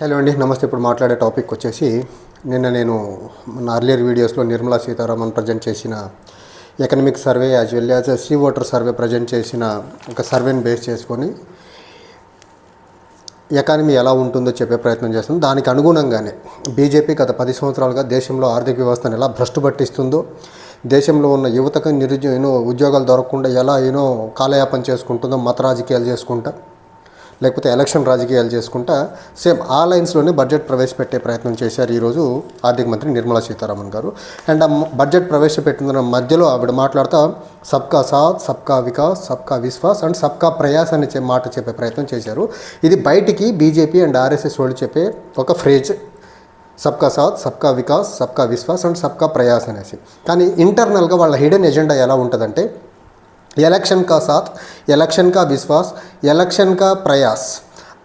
Hello అండి నమస్తే. ఇప్పుడు మాట్లాడే టాపిక్ వచ్చేసి నిన్న నేను మన అర్లియర్ వీడియోస్లో నిర్మలా సీతారామన్ ప్రజెంట్ చేసిన economic survey as well as C voter survey present చేసిన ఒక సర్వేని బేస్ చేసుకొని ఎకానమీ ఎలా ఉంటుందో చెప్పే ప్రయత్నం చేస్తుంది దానికి అనుగుణంగానే బీజేపీ గత పది సంవత్సరాలుగా దేశంలో ఆర్థిక వ్యవస్థను ఎలా భ్రష్టు పట్టిస్తుందో దేశంలో ఉన్న యువతకు నిరుద్యో ఏనో ఉద్యోగాలు దొరకకుండా ఎలా ఏనో కాలయాపన చేసుకుంటుందో మత రాజకీయాలు చేసుకుంటా లేకపోతే ఎలక్షన్ రాజకీయాలు చేసుకుంటా సేమ్ ఆ లైన్స్లోనే బడ్జెట్ ప్రవేశపెట్టే ప్రయత్నం చేశారు ఈరోజు ఆర్థిక మంత్రి నిర్మలా సీతారామన్ గారు. అండ్ ఆ బడ్జెట్ ప్రవేశపెట్టిన మధ్యలో ఆవిడ మాట్లాడుతూ సబ్కా సాత్ సబ్కా వికాస్ సబ్కా విశ్వాస్ అండ్ సబ్కా ప్రయాస్ అనే మాట చెప్పే ప్రయత్నం చేశారు. ఇది బయటికి బీజేపీ అండ్ ఆర్ఎస్ఎస్ వాళ్ళు చెప్పే ఒక ఫ్రేజ్. సబ్కా సాత్ సబ్కా వికాస్ సబ్కా విశ్వాస్ అండ్ సబ్కా ప్రయాస్ అనేసి. కానీ ఇంటర్నల్గా వాళ్ళ హిడెన్ ఎజెండా ఎలా ఉంటుందంటే ఎలక్షన్ కా సాత్ ఎలక్షన్ కా విశ్వాస్ ఎలక్షన్ కా ప్రయాస్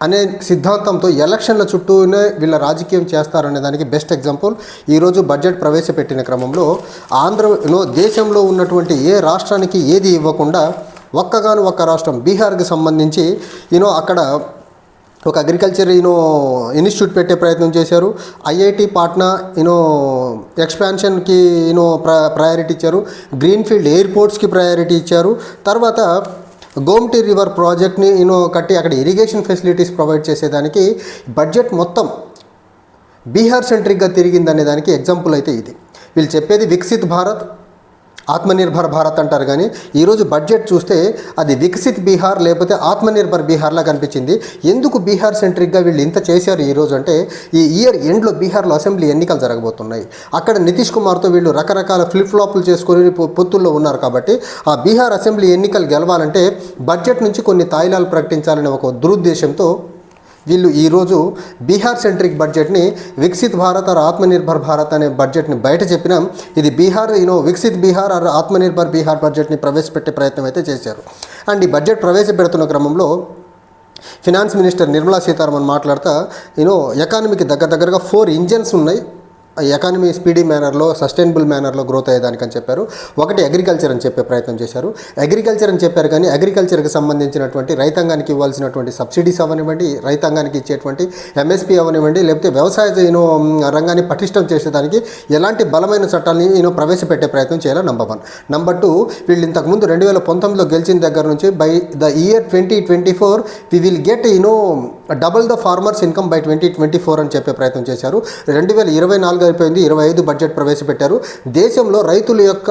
అనే సిద్ధాంతంతో ఎలక్షన్ల చుట్టూనే వీళ్ళ రాజకీయం చేస్తారనే దానికి బెస్ట్ ఎగ్జాంపుల్ ఈరోజు బడ్జెట్ ప్రవేశపెట్టిన క్రమంలో ఆంధ్రలో దేశంలో ఉన్నటువంటి ఏ రాష్ట్రానికి ఏది ఇవ్వకుండా ఒక్కగాను ఒక్క రాష్ట్రం బీహార్కి సంబంధించి యూనో అక్కడ ఒక అగ్రికల్చర్ యూనో ఇన్స్టిట్యూట్ పెట్టే ప్రయత్నం చేశారు. ఐఐటి పాట్నా యూనో ఎక్స్పాన్షన్కి యూనో ప్ర ప్రయారిటీ ఇచ్చారు. గ్రీన్ఫీల్డ్ ఎయిర్పోర్ట్స్కి ప్రయారిటీ ఇచ్చారు. తర్వాత గోమ్టీ రివర్ ప్రాజెక్ట్ని యూనో కట్టి అక్కడ ఇరిగేషన్ ఫెసిలిటీస్ ప్రొవైడ్ చేసేదానికి బడ్జెట్ మొత్తం బీహార్ సెంట్రిక్గా తిరిగిందనే దానికి ఎగ్జాంపుల్ అయితే ఇది. వీళ్ళు చెప్పేది వికసిత్ భారత్ ఆత్మనిర్భర్ భారత్ అంటారు కానీ ఈరోజు బడ్జెట్ చూస్తే అది వికసిత్ బీహార్ లేకపోతే ఆత్మనిర్భర్ బీహార్లా కనిపించింది ఎందుకు బీహార్ సెంట్రిక్గా వీళ్ళు ఇంత చేశారు ఈరోజు అంటే ఈ ఇయర్ ఎండ్లో బీహార్లో అసెంబ్లీ ఎన్నికలు జరగబోతున్నాయి. అక్కడ నితీష్ కుమార్తో వీళ్ళు రకరకాల ఫ్లిప్ ఫ్లాప్లు చేసుకొని పొత్తుల్లో ఉన్నారు కాబట్టి ఆ బీహార్ అసెంబ్లీ ఎన్నికలు గెలవాలంటే బడ్జెట్ నుంచి కొన్ని తాయిలాలు ప్రకటించాలనే ఒక దురుద్దేశంతో వీళ్ళు ఈరోజు బీహార్ సెంట్రిక్ బడ్జెట్ని వికసిత్ భారత్ ఆర్ ఆత్మనిర్భర్ భారత్ అనే బడ్జెట్ని బయట చెప్పినా ఇది Bihar you know Viksit Bihar or Atmanirbhar Bihar బడ్జెట్ని ప్రవేశపెట్టే ప్రయత్నం అయితే చేశారు. అండ్ ఈ బడ్జెట్ ప్రవేశపెడుతున్న క్రమంలో ఫినాన్స్ మినిస్టర్ నిర్మలా సీతారామన్ మాట్లాడుతూ యూనో ఎకానమీకి దగ్గర దగ్గరగా ఫోర్ ఇంజన్స్ ఉన్నాయి. ఎకానమీ స్పీడీ మేనర్లో సస్టైనబుల్ మేనర్లో గ్రోత్ అయ్యేదానికని చెప్పారు. ఒకటి అగ్రికల్చర్ అని చెప్పే ప్రయత్నం చేశారు. అగ్రికల్చర్ అని చెప్పారు కానీ అగ్రికల్చర్కి సంబంధించినటువంటి రైతాంగానికి ఇవ్వాల్సినటువంటి సబ్సిడీస్ అవనివ్వండి రైతాంగానికి ఇచ్చేటువంటి ఎంఎస్పీ అవనివ్వండి లేకపోతే వ్యవసాయ యూనో రంగాన్ని పటిష్టం చేసేదానికి ఎలాంటి బలమైన చట్టాలని ఈయన ప్రవేశపెట్టే ప్రయత్నం చేయాలి నంబర్ వన్ నంబర్ టూ వీళ్ళు ఇంతకుముందు రెండు వేల పంతొమ్మిదిలో గెలిచిన దగ్గర నుంచి by the year twenty twenty four we will get you know double the farmers income by twenty twenty four అని చెప్పే ప్రయత్నం చేశారు. రెండు వేల ఇరవై నాలుగు అయిపోయింది ఇరవై ఐదు బడ్జెట్ ప్రవేశపెట్టారు. దేశంలో రైతుల యొక్క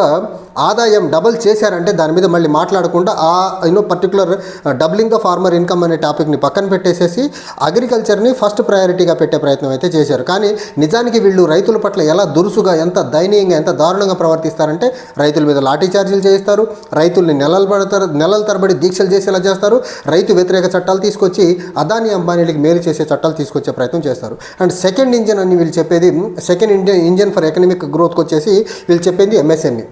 ఆదాయం డబుల్ చేశారంటే దాని మీద మళ్ళీ మాట్లాడకుండా ఆ you know particular doubling the farmer income అనే టాపిక్ని పక్కన పెట్టేసేసి అగ్రికల్చర్ని ఫస్ట్ ప్రయారిటీగా పెట్టే ప్రయత్నం అయితే చేశారు. కానీ నిజానికి వీళ్ళు రైతుల పట్ల ఎలా దురుసుగా ఎంత దయనీయంగా ఎంత దారుణంగా ప్రవర్తిస్తారంటే రైతుల మీద లాఠీ చార్జీలు చేయిస్తారు. రైతుల్ని నెలలు పడతారు నెలల తరబడి దీక్షలు చేసేలా చేస్తారు. రైతు వ్యతిరేక చట్టాలు తీసుకొచ్చి అదాని అంబానీలకి మేలు చేసే చట్టాలు తీసుకొచ్చే ప్రయత్నం చేస్తారు. అండ్ సెకండ్ ఇంజన్ అని వీళ్ళు చెప్పేది second Indian engine for economic గ్రోత్కి వచ్చేసి వీళ్ళు చెప్పింది ఎంఎస్ఎంఈ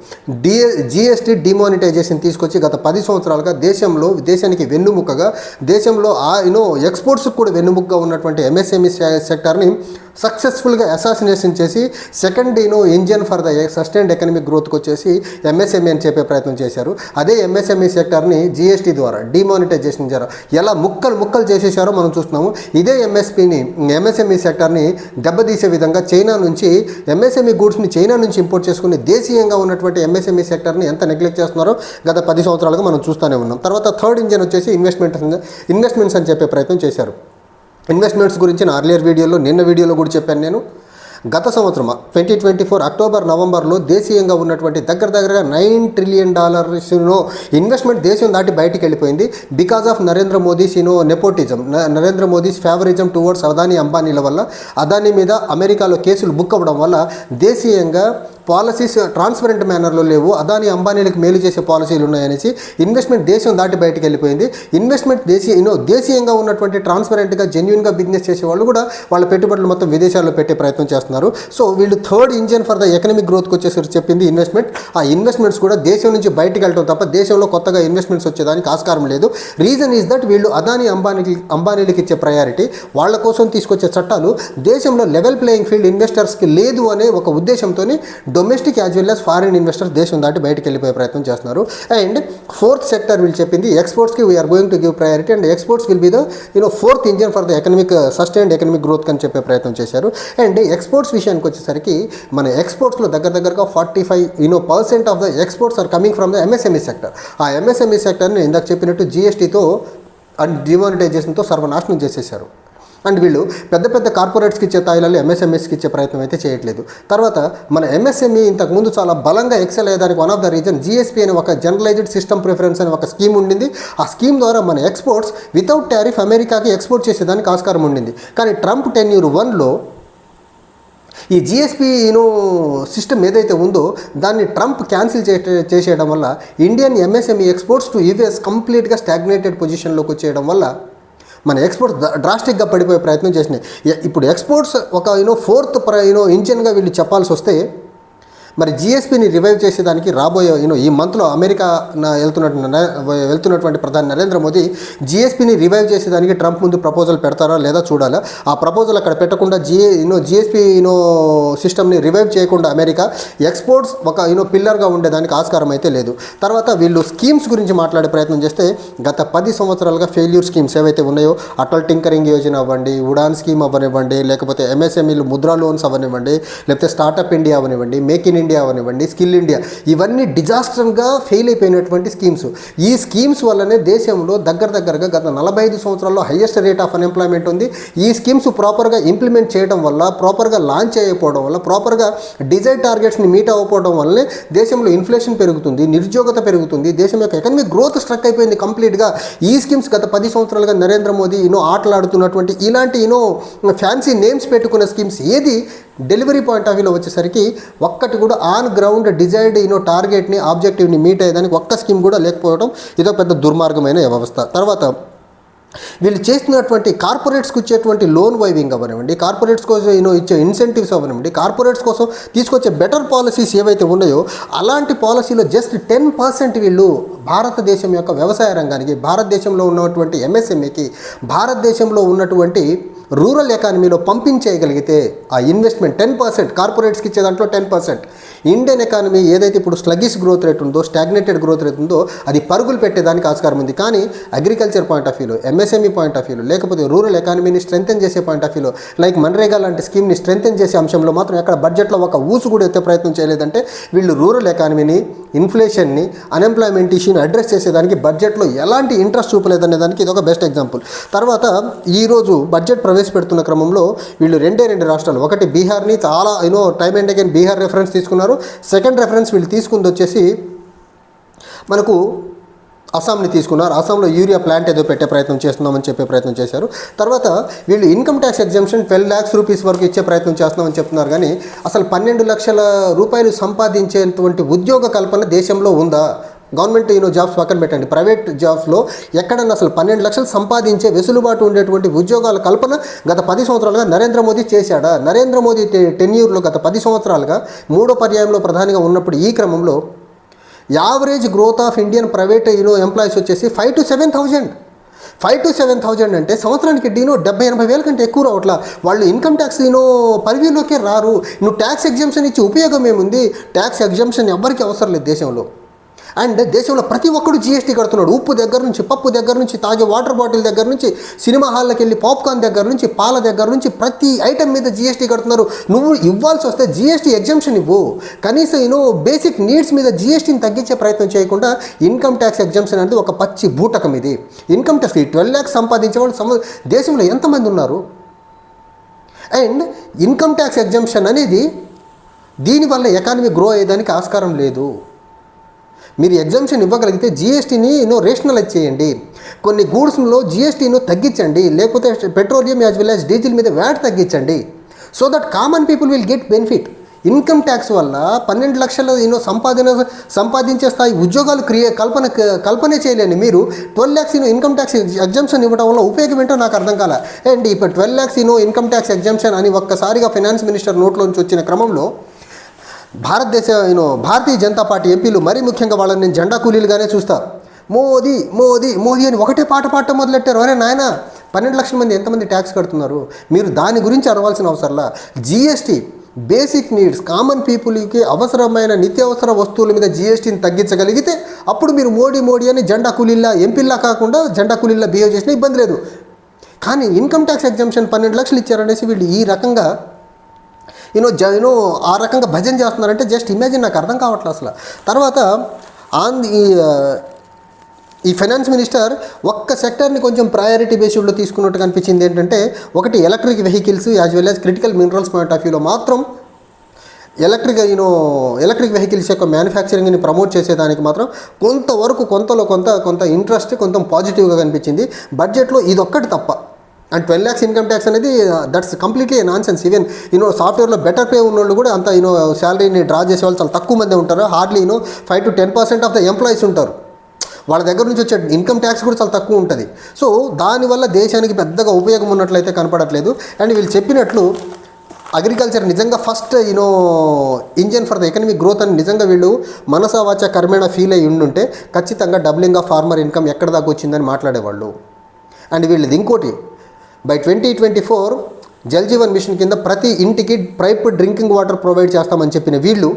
డి జిఎస్టీ డిమానిటైజేషన్ తీసుకొచ్చి గత పది సంవత్సరాలుగా దేశంలో దేశానికి వెన్నుముక్కగా దేశంలో ఆ యూనో ఎక్స్పోర్ట్స్కి కూడా వెన్నుముక్కగా ఉన్నటువంటి ఎంఎస్ఎంఈ సెక్టార్ని సక్సెస్ఫుల్గా అసాసినేషన్ చేసి second you know engine for the sustained economic గ్రోత్కి వచ్చేసి ఎంఎస్ఎంఈ అని చెప్పే ప్రయత్నం చేశారు. అదే ఎంఎస్ఎంఈ సెక్టార్ని జిఎస్టీ ద్వారా డిమానిటైజేషన్ ద్వారా ఎలా ముక్కలు ముక్కలు చేసేసారో మనం చూస్తున్నాము. ఇదే ఎంఎస్పీని ఎంఎస్ఎంఈ సెక్టార్ని దెబ్బతీసే విధంగా చైనా నుంచి ఎంఎస్ఎంఈ గూడ్స్ని చైనా నుంచి ఇంపోర్ట్ చేసుకుని దేశీయంగా ఉన్నటువంటి ఎంఎస్ఎంఈ సెక్టర్ని ఎంత నెగ్లెక్ట్ చేస్తున్నారో గత పది సంవత్సరాలుగా మనం చూస్తూనే ఉన్నాం. తర్వాత థర్డ్ ఇంజన్ వచ్చేసి ఇన్వెస్ట్మెంట్ ఇన్వెస్ట్మెంట్స్ అని చెప్పే ప్రయత్నం చేశారు. ఇన్వెస్ట్మెంట్స్ గురించి నా అర్లియర్ వీడియోలో నిన్న వీడియోలో కూడా చెప్పాను నేను. గత సంవత్సరం ట్వంటీ ట్వంటీ ఫోర్ అక్టోబర్ నవంబర్లో దేశీయంగా ఉన్నటువంటి దగ్గర దగ్గరగా నైన్ ట్రిలియన్ డాలర్స్ను ఇన్వెస్ట్మెంట్ దేశం దాటి బయటికి వెళ్ళిపోయింది. Because of Narendra Modi's you know nepotism Narendra Modi's favouritism towards Adani అంబానీల వల్ల అదానీ మీద అమెరికాలో కేసులు బుక్ అవ్వడం వల్ల దేశీయంగా పాలసీస్ ట్రాన్స్పరెంట్ మేనర్లో లేవు. అదాని అంబానీలకు మేలు చేసే పాలసీలు ఉన్నాయనేసి ఇన్వెస్ట్మెంట్ దేశం దాటి బయటకు వెళ్ళిపోయింది. ఇన్వెస్ట్మెంట్ దేశీయ యూనో దేశీయంగా ఉన్నటువంటి ట్రాన్స్పరెంట్గా జెన్యున్గా బిజినెస్ చేసే వాళ్ళు కూడా వాళ్ళ పెట్టుబడులు మొత్తం విదేశాల్లో పెట్టే ప్రయత్నం చేస్తున్నారు. సో వీళ్ళు third engine for the economic గ్రోత్కి వచ్చేసరికి చెప్పింది ఇన్వెస్ట్మెంట్ ఆ ఇన్వెస్ట్మెంట్స్ కూడా దేశం నుంచి బయటకు వెళ్ళడం తప్ప దేశంలో కొత్తగా ఇన్వెస్ట్మెంట్స్ వచ్చేదానికి ఆస్కారం లేదు. రీజన్ ఈజ్ దట్ వీళ్ళు అదాని అంబానీకి అంబానీలకు ఇచ్చే ప్రయారిటీ వాళ్ళ కోసం తీసుకొచ్చే చట్టాలు దేశంలో లెవెల్ ప్లేయింగ్ ఫీల్డ్ ఇన్వెస్టర్స్కి లేదు అనే ఒక ఉద్దేశంతో domestic as well as foreign investors దేశం దాటి బయటకు వెళ్ళిపోయే ప్రయత్నం చేస్తున్నారు. అండ్ ఫోర్త్ సెక్టర్ వీళ్ళు చెప్పింది ఎక్స్పోర్ట్స్కి we are going to give priority and exports will be the you know fourth engine for the economic sustained economic growth అని చెప్పే ప్రయత్నం చేశారు. అండ్ ఎక్స్పోర్ట్స్ విషయానికి వచ్చేసరికి మన ఎక్స్పోర్ట్స్లో దగ్గర దగ్గరగా forty five you know percent of the exports are coming from the MSME sector ఆ ఎంఎస్ఎంఈ సెక్టర్ని ఇందాక చెప్పినట్టు జిఎస్టీతో అండ్ డిమానిటైజేషన్తో సర్వనాశనం చేసేశారు. అండ్ వీళ్ళు పెద్ద పెద్ద కార్పొరేట్స్కి ఇచ్చే తాయిలలో ఎంఎస్ఎంఎస్కి ఇచ్చే ప్రయత్నం అయితే చేయట్లేదు. తర్వాత మన ఎంఎస్ఎంఈ ఇంతకుముందు చాలా బలంగా ఎక్సెల్ అయ్యేదానికి one of the reason GSP అనే ఒక జనరలైజ్డ్ సిస్టమ్ ప్రిఫరెన్స్ అనే ఒక స్కీమ్ ఉండింది. ఆ స్కీమ్ ద్వారా మన ఎక్స్పోర్ట్స్ వితౌట్ టారిఫ్ అమెరికాకి ఎక్స్పోర్ట్ చేసేదానికి ఆస్కారం ఉండింది. కానీ ట్రంప్ టెన్యూర్ వన్లో ఈ జిఎస్పీను సిస్టమ్ ఏదైతే ఉందో దాన్ని ట్రంప్ క్యాన్సిల్ చే చేసేయడం వల్ల Indian MSME exports to US కంప్లీట్గా స్టాగ్నేటెడ్ పొజిషన్లోకి వచ్చేయడం వల్ల మన ఎక్స్పోర్ట్స్ డ్రాస్టిక్గా పడిపోయే ప్రయత్నం చేసినాయి ఇప్పుడు ఎక్స్పోర్ట్స్ ఒక యూనో ఫోర్త్ ప్ర యూనో ఇంజిన్గా వీళ్ళు చెప్పాల్సి వస్తే మరి జిఎస్పీని రివైవ్ చేసేదానికి రాబోయే యూనో ఈ మంత్లో అమెరికా నా వెళ్తున్నటువంటి వెళ్తున్నటువంటి ప్రధాని నరేంద్ర మోదీ జిఎస్పీని రివైవ్ చేసేదానికి ట్రంప్ ముందు ప్రపోజల్ పెడతారా లేదా చూడాలా? ఆ ప్రపోజల్ అక్కడ పెట్టకుండా GA you know GSP you know సిస్టమ్ని రివైవ్ చేయకుండా అమెరికా ఎక్స్పోర్ట్స్ ఒక యూనో పిల్లర్గా ఉండేదానికి ఆస్కారం అయితే లేదు. తర్వాత వీళ్ళు స్కీమ్స్ గురించి మాట్లాడే ప్రయత్నం చేస్తే గత పది సంవత్సరాలుగా ఫెయిల్యూర్ స్కీమ్స్ ఏవైతే ఉన్నాయో అటల్ టింకరింగ్ యోజన అవ్వండి ఉడాన్ స్కీమ్ అవ్వనివ్వండి లేకపోతే ఎంఎస్ఎంఈలు ముద్రా లోన్స్ అవ్వనివ్వండి లేకపోతే స్టార్టప్ ఇండియా అవనివ్వండి మేక్ ఇన్ ఇండియా అవనివ్వండి స్కిల్ ఇండియా ఇవన్నీ డిజాస్టర్గా ఫెయిల్ అయిపోయినటువంటి స్కీమ్స్. ఈ స్కీమ్స్ వల్లనే దేశంలో దగ్గర దగ్గరగా గత నలభై ఐదు సంవత్సరాల్లో హైయెస్ట్ రేట్ ఆఫ్ అన్ఎంప్లాయ్మెంట్ ఉంది. ఈ స్కీమ్స్ ప్రాపర్గా ఇంప్లిమెంట్ చేయడం వల్ల ప్రాపర్గా లాంచ్ అయిపోవడం వల్ల ప్రాపర్గా డిజైర్ టార్గెట్స్ని మీట్ అవ్వకపోవడం వల్లనే దేశంలో ఇన్ఫ్లేషన్ పెరుగుతుంది నిరుద్యోగత పెరుగుతుంది. దేశం యొక్క ఎకనమిక్ గ్రోత్ స్ట్రక్ అయిపోయింది కంప్లీట్గా. ఈ స్కీమ్స్ గత పది సంవత్సరాలుగా నరేంద్ర మోదీ యూనో ఆటలాడుతున్నటువంటి ఇలాంటి ఇన్నో ఫ్యాన్సీ నేమ్స్ పెట్టుకున్న స్కీమ్స్ ఏది? డెలివరీ పాయింట్ ఆఫ్ వ్యూలో వచ్చేసరికి ఒక్కటి కూడా on ground desired you know టార్గెట్ని ఆబ్జెక్టివ్ని మీట్ అయ్యేదానికి ఒక్క స్కీమ్ కూడా లేకపోవడం ఇదో పెద్ద దుర్మార్గమైన వ్యవస్థ. తర్వాత వీళ్ళు చేస్తున్నటువంటి కార్పొరేట్స్కి ఇచ్చేటువంటి లోన్ వైవింగ్ అవ్వనివ్వండి కార్పొరేట్స్ కోసం యూనో ఇచ్చే ఇన్సెంటివ్స్ అవ్వనివ్వండి కార్పొరేట్స్ కోసం తీసుకొచ్చే బెటర్ పాలసీస్ ఏవైతే ఉన్నాయో అలాంటి పాలసీలో జస్ట్ టెన్ పర్సెంట్ వీళ్ళు భారతదేశం యొక్క వ్యవసాయ రంగానికి భారతదేశంలో ఉన్నటువంటి ఎంఎస్ఎంఈకి భారతదేశంలో ఉన్నటువంటి రూరల్ ఎకానమీలో పంపించేయగలిగితే ఆ ఇన్వెస్ట్మెంట్ టెన్ పర్సెంట్ కార్పొరేట్స్కి ఇచ్చే దాంట్లో టెన్ పర్సెంట్. ఇండియన్ ఎకానమీ ఏదైతే ఇప్పుడు స్లగిష్ గ్రోత్ రేట్ ఉందో స్టాగ్నేటెడ్ గ్రోత్ రేట్ ఉందో అది పరుగులు పెట్టేదానికి ఆస్కారం ఉంది. కానీ అగ్రికల్చర్ పాయింట్ ఆఫ్ వ్యూలో ఎంఎస్ఎంఈ పాయింట్ ఆఫ్ వ్యూలో లేకపోతే రూరల్ ఎకానమీని స్ట్రెంథెన్ చేసే పాయింట్ ఆఫ్ వ్యూలో లైక్ మన్రేగా లాంటి స్కీమ్ని స్ట్రెంథెన్ చేసే అంశంలో మాత్రం ఎక్కడ బడ్జెట్లో ఒక ఊసు కూడా ఎత్తే ప్రయత్నం చేయలేదంటే వీళ్ళు రూరల్ ఎకానమీని ఇన్ఫ్లేషన్ని అన్ఎంప్లాయ్మెంట్ ఇష్యూని అడ్రస్ చేసేదానికి బడ్జెట్లో ఎలాంటి ఇంట్రెస్ట్ చూపలేదనే దానికి ఇది ఒక బెస్ట్ ఎగ్జాంపుల్. తర్వాత ఈరోజు బడ్జెట్ ప్రవేశపెడుతున్న క్రమంలో వీళ్ళు రెండే రెండు రాష్ట్రాలు. ఒకటి బీహార్ని చాలా you know time and again Bihar reference తీసుకున్నారు. సెకండ్ రెఫరెన్స్ వీళ్ళు తీసుకుంది వచ్చేసి మనకు అస్సాంని తీసుకున్నారు. అస్సాంలో యూరియా ప్లాంట్ ఏదో పెట్టే ప్రయత్నం చేస్తున్నామని చెప్పే ప్రయత్నం చేశారు. తర్వాత వీళ్ళు income tax exemption twelve lakhs rupees వరకు ఇచ్చే ప్రయత్నం చేస్తున్నామని చెప్తున్నారు. కానీ అసలు పన్నెండు లక్షల రూపాయలు సంపాదించేటువంటి ఉద్యోగ కల్పన దేశంలో ఉందా? గవర్నమెంట్ యూనో జాబ్స్ పక్కన పెట్టండి. ప్రైవేట్ జాబ్స్లో ఎక్కడన్నా అసలు పన్నెండు లక్షలు సంపాదించే వెసులుబాటు ఉండేటువంటి ఉద్యోగాల కల్పన గత పది సంవత్సరాలుగా నరేంద్ర మోదీ చేశాడా? నరేంద్ర మోదీ టె- టెన్యూర్లో గత పది సంవత్సరాలుగా మూడో పర్యాయంలో ప్రధానిగా ఉన్నప్పుడు ఈ క్రమంలో average growth of Indian private you know employees వచ్చేసి five to seven thousand. Five to seven thousand అంటే సంవత్సరానికి డీనో డెబ్బై ఎనభై వేల కంటే ఎక్కువ రావట్లా. వాళ్ళు ఇన్కమ్ ట్యాక్స్ యూనో పరిధిలోకే రారు. నువ్వు ట్యాక్స్ ఎగ్జామ్షన్ ఇచ్చి ఉపయోగం ఏముంది? ట్యాక్స్ ఎగ్జామ్షన్ ఎవ్వరికీ అవసరం లేదు దేశంలో. అండ్ దేశంలో ప్రతి ఒక్కడు జీఎస్టీ కడుతున్నాడు. ఉప్పు దగ్గర నుంచి పప్పు దగ్గర నుంచి తాగే వాటర్ బాటిల్ దగ్గర నుంచి సినిమా హాల్లోకి వెళ్ళి పాప్కార్న్ దగ్గర నుంచి పాల దగ్గర నుంచి ప్రతి ఐటెం మీద జీఎస్టీ కడుతున్నారు. నువ్వు ఇవ్వాల్సి వస్తే జీఎస్టీ ఎగ్జామ్షన్ ఇవ్వు. కనీసం యూనో బేసిక్ నీడ్స్ మీద జీఎస్టీని తగ్గించే ప్రయత్నం చేయకుండా ఇన్కమ్ ట్యాక్స్ ఎగ్జామ్షన్ అనేది ఒక పచ్చి బూటకం ఇది. ఇన్కమ్ ట్యాక్స్ ఈ ట్వెల్వ్ ల్యాక్స్ సంపాదించే వాళ్ళు దేశంలో ఎంతమంది ఉన్నారు? అండ్ ఇన్కమ్ ట్యాక్స్ ఎగ్జామ్షన్ అనేది దీనివల్ల ఎకానమీ గ్రో అయ్యేదానికి ఆస్కారం లేదు. మీరు ఎగ్జామ్షన్ ఇవ్వగలిగితే జీఎస్టీని నో రేషనలైజ్ చేయండి. కొన్ని గూడ్స్లో జీఎస్టీను తగ్గించండి. లేకపోతే petroleum as well as diesel మీద వ్యాట్ తగ్గించండి. So that common people will get benefit. Income tax వల్ల పన్నెండు లక్షల యూనో సంపాదన సంపాదించే స్థాయి ఉద్యోగాలు క్రియే కల్పన కల్పనే చేయలేని మీరు twelve lakhs you know income tax exemption ఇవ్వడం వల్ల ఉపయోగం ఏంటో నాకు అర్థం కాల. అండ్ ఇప్పుడు twelve lakhs you know income tax exemption అని ఒక్కసారిగా ఫైనాన్స్ మినిస్టర్ నోట్లోంచి వచ్చిన క్రమంలో భారతదేశ యూనో భారతీయ జనతా పార్టీ ఎంపీలు మరీ ముఖ్యంగా వాళ్ళని నేను జెండా కూలీలుగానే చూస్తాను మోదీ మోదీ మోదీ అని ఒకటే పాట పాడటం మొదలెట్టారు. అరే నాయన పన్నెండు లక్షల మంది ఎంతమంది ట్యాక్స్ కడుతున్నారు? మీరు దాని గురించి అరవాల్సిన అవసరంలా జీఎస్టీ బేసిక్ నీడ్స్ కామన్ పీపుల్కి అవసరమైన నిత్యావసర వస్తువుల మీద జిఎస్టీని తగ్గించగలిగితే అప్పుడు మీరు మోడీ మోడీ అని జెండా కూలీల్లా ఎంపీల్లా కాకుండా జెండా కూలీల్లా బిహేవ్ చేసినా ఇబ్బంది లేదు. కానీ ఇన్కమ్ ట్యాక్స్ ఎగ్జామ్షన్ పన్నెండు లక్షలు ఇచ్చారనేసి వీళ్ళు ఈ రకంగా యూనో జ యూనో ఆ రకంగా భజన చేస్తున్నారంటే జస్ట్ ఇమేజిన్ నాకు అర్థం కావట్లేదు అసలు. తర్వాత ఆన్ ఈ ఈ ఫైనాన్స్ మినిస్టర్ ఒక్క సెక్టర్ని కొంచెం ప్రయారిటీ బేస్డ్లో తీసుకున్నట్టు కనిపించింది ఏంటంటే ఒకటి electric vehicles as well as critical minerals point of వ్యూలో మాత్రం ఎలక్ట్రిక్ యూనో ఎలక్ట్రిక్ వెహికల్స్ యొక్క మ్యానుఫ్యాక్చరింగ్ని ప్రమోట్ చేసేదానికి మాత్రం కొంతవరకు కొంతలో కొంత కొంత ఇంట్రెస్ట్ కొంత పాజిటివ్గా కనిపించింది. బడ్జెట్లో ఇదొక్కటి తప్ప. And twelve lakhs income tax అనేది that's completely nonsense even you know సాఫ్ట్వేర్లో బెటర్ పే ఉన్న వాళ్ళు కూడా అంత యూనో శాలరీని డ్రా చేసే వాళ్ళు చాలా తక్కువ మంది ఉంటారు. Hardly you know five to ten percent of the employees ఉంటారు. వాళ్ళ దగ్గర నుంచి వచ్చే ఇన్కమ్ ట్యాక్స్ కూడా చాలా తక్కువ ఉంటుంది. సో దానివల్ల దేశానికి పెద్దగా ఉపయోగం ఉన్నట్లయితే కనపడట్లేదు. అండ్ వీళ్ళు చెప్పినట్లు అగ్రికల్చర్ నిజంగా first you know engine for the economic growth అని నిజంగా వీళ్ళు మనసవాచ కర్మేణ ఫీల్ అయ్యి ఉండుంటే ఖచ్చితంగా డబ్లింగ్ ఆఫ్ ఫార్మర్ ఇన్కమ్ ఎక్కడ దాకా వచ్చిందని మాట్లాడేవాళ్ళు. అండ్ వీళ్ళది ఇంకోటి by twenty twenty four Jal Jeevan mission కింద ప్రతి ఇంటికి ప్రైప్ డ్రింకింగ్ వాటర్ ప్రొవైడ్ చేస్తామని చెప్పిన వీళ్ళు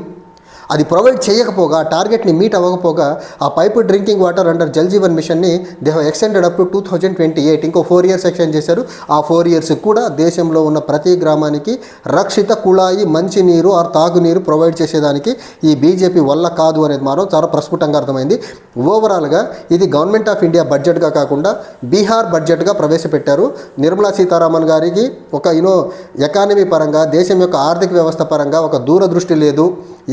అది ప్రొవైడ్ చేయకపోగా టార్గెట్ని మీట్ అవ్వకపోగా ఆ pipe drinking water under Jal Jeevan మిషన్ని they have extended up to two thousand twenty eight ఇంకో ఫోర్ ఇయర్స్ ఎక్స్టెండ్ చేశారు. ఆ ఫోర్ ఇయర్స్ కూడా దేశంలో ఉన్న ప్రతి గ్రామానికి రక్షిత కుళాయి మంచినీరు ఆర్ తాగునీరు ప్రొవైడ్ చేసేదానికి ఈ బీజేపీ వల్ల కాదు అనేది మాత్రం చాలా ప్రస్ఫుటంగా అర్థమైంది. ఓవరాల్గా ఇది గవర్నమెంట్ ఆఫ్ ఇండియా బడ్జెట్గా కాకుండా బీహార్ బడ్జెట్గా ప్రవేశపెట్టారు. నిర్మలా సీతారామన్ గారికి ఒక యూనో ఎకానమీ పరంగా దేశం యొక్క ఆర్థిక వ్యవస్థ పరంగా ఒక దూరదృష్టి లేదు.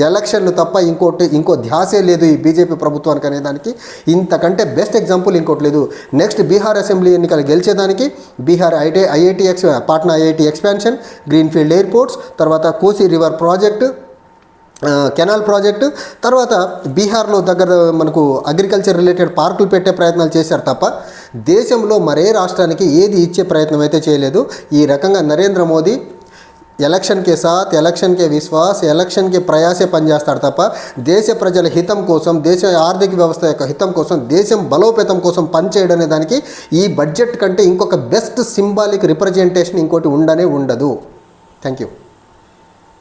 ఎలక్షన్ ఎలక్షన్లు తప్ప ఇంకోటి ఇంకో ధ్యాసే లేదు ఈ బీజేపీ ప్రభుత్వానికి అనేదానికి. ఇంతకంటే బెస్ట్ ఎగ్జాంపుల్ ఇంకోటి లేదు. నెక్స్ట్ బీహార్ అసెంబ్లీ ఎన్నికలు గెలిచేదానికి Bihar IT IIT ex Patna IIT expansion greenfield airports తర్వాత Kosi river project canal project తర్వాత బీహార్లో దగ్గర మనకు అగ్రికల్చర్ రిలేటెడ్ పార్కులు పెట్టే ప్రయత్నాలు చేశారు తప్ప దేశంలో మరే రాష్ట్రానికి ఏది ఇచ్చే ప్రయత్నం అయితే చేయలేదు. ఈ రకంగా నరేంద్ర మోదీ ఎలక్షన్ కే సాత్ ఎలక్షన్ కే విశ్వాస్ ఎలక్షన్ కే ప్రయాసే పనిచేస్తాడు తప్ప దేశ ప్రజల హితం కోసం దేశ ఆర్థిక వ్యవస్థ యొక్క హితం కోసం దేశం బలోపేతం కోసం పనిచేయడం అనే దానికి ఈ బడ్జెట్ కంటే ఇంకొక బెస్ట్ సింబాలిక్ రిప్రజెంటేషన్ ఇంకోటి ఉండనే ఉండదు. Thank you